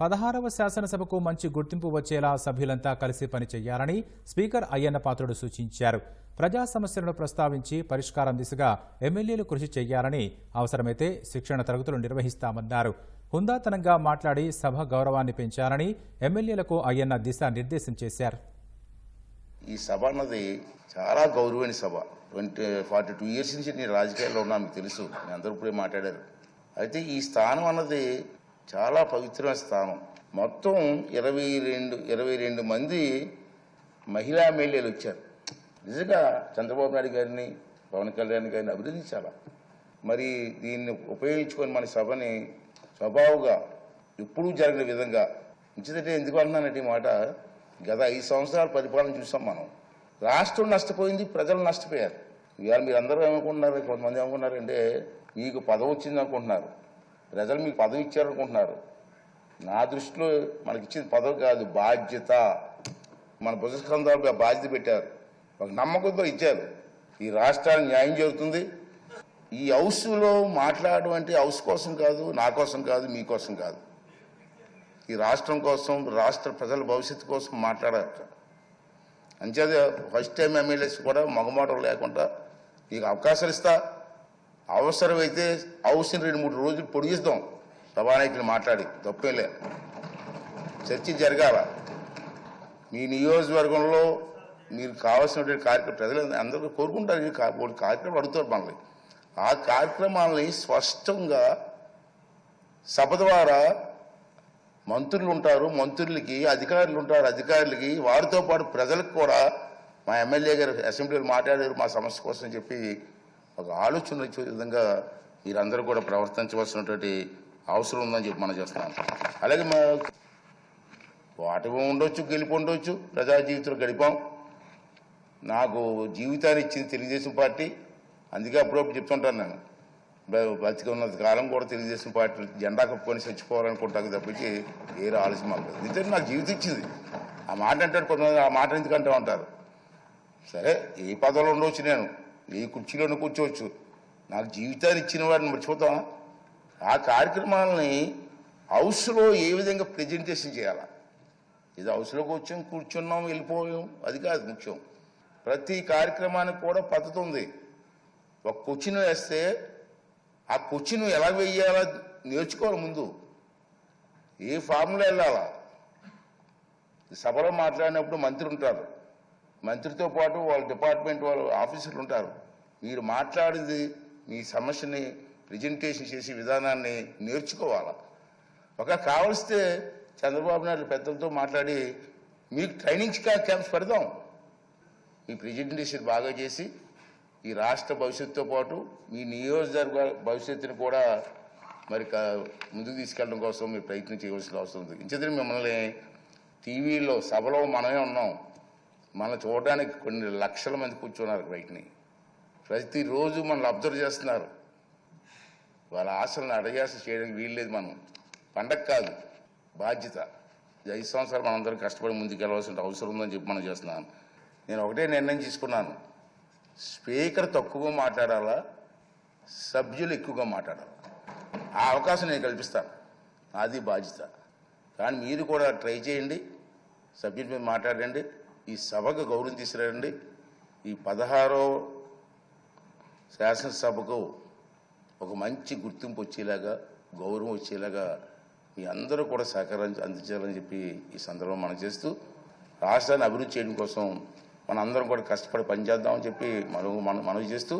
పదహారవ శాసనసభకు మంచి గుర్తింపు వచ్చేలా సభ్యులంతా కలిసి పనిచేయాలని స్పీకర్ అయ్యన్న పాత్రుడు సూచించారు. ప్రజా సమస్యలను ప్రస్తావించి పరిష్కారం దిశగా ఎమ్మెల్యేలు కృషి చేయాలని అవసరమైతే శిక్షణ తరగతులు నిర్వహిస్తామన్నారు. హుందాతనంగా మాట్లాడి సభ గౌరవాన్ని పెంచాలని ఎమ్మెల్యేలకు అయ్యన్న దిశానిర్దేశం చేశారు. ఈ సభ అన్నది చాలా గౌరవమైన సభ. ట్వంటీ ఫార్టీ టూ ఇయర్స్ నుంచి నేను రాజకీయాల్లో ఉన్నా మీకు తెలుసు. అందరూ ఇప్పుడే మాట్లాడారు. అయితే ఈ స్థానం అన్నది చాలా పవిత్రమైన స్థానం. మొత్తం ఇరవై రెండు ఇరవై రెండు మంది మహిళా ఎమ్మెల్యేలు వచ్చారు. నిజంగా చంద్రబాబు నాయుడు గారిని పవన్ కళ్యాణ్ గారిని అభినందించాలా? మరి దీన్ని ఉపయోగించుకొని మన సభని స్వభావుగా ఎప్పుడూ జరిగిన విధంగా ఇంచిదంటే ఎందుకు అన్నానంటే మాట గత ఐదు సంవత్సరాల పరిపాలన చూసాం మనం. రాష్ట్రం నష్టపోయింది ప్రజలు నష్టపోయారు. ఇవాళ మీరు అందరూ ఏమనుకుంటున్నారు? కొంతమంది ఏమనుకున్నారంటే మీకు పదవి వచ్చింది అనుకుంటున్నారు. ప్రజలు మీకు పదవి ఇచ్చారనుకుంటున్నారు. నా దృష్టిలో మనకి ఇచ్చింది పదవి కాదు బాధ్యత. మన భుజస్కంధాలు బాధ్యత పెట్టారు. ఒక నమ్మకంతో ఇచ్చారు. ఈ రాష్ట్రానికి న్యాయం జరుగుతుంది. ఈ హౌస్లో మాట్లాడడం అంటే హౌస్ కోసం కాదు నా కోసం కాదు మీకోసం కాదు. ఈ రాష్ట్రం కోసం రాష్ట్ర ప్రజల భవిష్యత్తు కోసం మాట్లాడారు అంచేది ఫస్ట్ టైం ఎమ్మెల్యేస్ కూడా మగమాటలు లేకుండా నీకు అవకాశాలు ఇస్తా. అవసరమైతే అవసరం రెండు మూడు రోజులు పొడిగిస్తాం. సభానాయకులు మాట్లాడి తప్పేలే చర్చ జరగాల. మీ నియోజకవర్గంలో మీరు కావాల్సినటువంటి కార్యక్రమం ప్రజలు అందరూ కోరుకుంటారు. ఈ కార్యక్రమాలు అడుగుతారు మనల్ని. ఆ కార్యక్రమాలని స్పష్టంగా సభ ద్వారా మంత్రులు ఉంటారు. మంత్రులకి అధికారులు ఉంటారు. అధికారులకి వారితో పాటు ప్రజలకు కూడా మా ఎమ్మెల్యే గారు అసెంబ్లీలో మాట్లాడారు మా సమస్య కోసం చెప్పి ఒక ఆలోచన వచ్చే విధంగా మీరందరూ కూడా ప్రవర్తించవలసినటువంటి అవసరం ఉందని చెప్పి మనం చేస్తున్నాం. అలాగే మా వాటి ఉండొచ్చు గెలిపి ఉండొచ్చు ప్రజా జీవితంలో గడిపాం. నాకు జీవితాన్ని ఇచ్చింది తెలుగుదేశం పార్టీ. అందుకే అప్పుడప్పుడు చెప్తుంటాను నేను. బతికి ఉన్నంత కాలం కూడా తెలుగుదేశం పార్టీ జెండా కప్పుకొని చచ్చిపోవాలనుకుంటాను తప్పించి వేరే ఆలోచన మాకు లేదు. నాకు జీవితం ఇచ్చింది. ఆ మాట అంటాడు కొంతమంది ఆ మాట ఎందుకంటే ఉంటారు సరే ఏ పదవిలో ఉండవచ్చు నేను. ఏ కుర్చీలోనే కూర్చోవచ్చు. నాకు జీవితాన్ని ఇచ్చిన వాడిని మర్చిపోతామా ఆ కార్యక్రమాలని హౌస్లో ఏ విధంగా ప్రజెంటేషన్ చేయాలా? ఇది హౌస్లోకి వచ్చాం కూర్చున్నాం వెళ్ళిపోయాం. అది కాదు ముఖ్యం. ప్రతి కార్యక్రమానికి కూడా పద్ధతి ఉంది. ఒక క్వశ్చన్ వేస్తే ఆ క్వశ్చన్ ఎలా వేయాలా నేర్చుకోవాలి ముందు. ఏ ఫామ్లో వెళ్ళాలా? సభలో మాట్లాడినప్పుడు మంత్రి ఉంటారు. మంత్రితో పాటు వాళ్ళ డిపార్ట్మెంట్ వాళ్ళ ఆఫీసర్లు ఉంటారు. మీరు మాట్లాడింది మీ సమస్యని ప్రజెంటేషన్ చేసే విధానాన్ని నేర్చుకోవాలి? ఒక కావలిస్తే చంద్రబాబు నాయుడు పెద్దలతో మాట్లాడి మీకు ట్రైనింగ్ క్యాంప్స్ పెడదాం. మీ ప్రజెంటేషన్ బాగా చేసి ఈ రాష్ట్ర భవిష్యత్తుతో పాటు మీ నియోజకవర్గ భవిష్యత్తుని కూడా మరి ముందుకు తీసుకెళ్ళడం కోసం మీరు ప్రయత్నం చేయవలసిన అవసరం ఉంది. ఇంచేత మిమ్మల్ని టీవీలో సభలో మనమే ఉన్నాం. మనం చూడడానికి కొన్ని లక్షల మంది కూర్చున్నారు బయటని. ప్రతిరోజు మనల్ని అబ్జర్వ్ చేస్తున్నారు. వాళ్ళ ఆశలను అడగాస చేయడానికి వీల్లేదు మనం. పండగ కాదు. బాధ్యత. ఈ ఐదు సంవత్సరాలు మనందరం కష్టపడి ముందుకెళ్ళవలసిన అవసరం ఉందని చెప్పి మనం చేస్తున్నాను నేను ఒకటే నిర్ణయం తీసుకున్నాను. స్పీకర్ తక్కువగా మాట్లాడాలా? సభ్యులు ఎక్కువగా మాట్లాడాలా? ఆ అవకాశం నేను కల్పిస్తాను. అది బాధ్యత. కానీ మీరు కూడా ట్రై చేయండి. సభ్యుల మీద మాట్లాడండి. ఈ సభకు గౌరవం తీసుకురండి ఈ పదహారో శాసనసభకు ఒక మంచి గుర్తింపు వచ్చేలాగా గౌరవం వచ్చేలాగా మీ అందరూ కూడా సహకారం అందించాలని చెప్పి ఈ సందర్భం మనం చేస్తూ రాష్ట్రాన్ని అభివృద్ధి చేయడం కోసం మన అందరం కూడా కష్టపడి పనిచేద్దామని చెప్పి మనం మనం మనవి చేస్తూ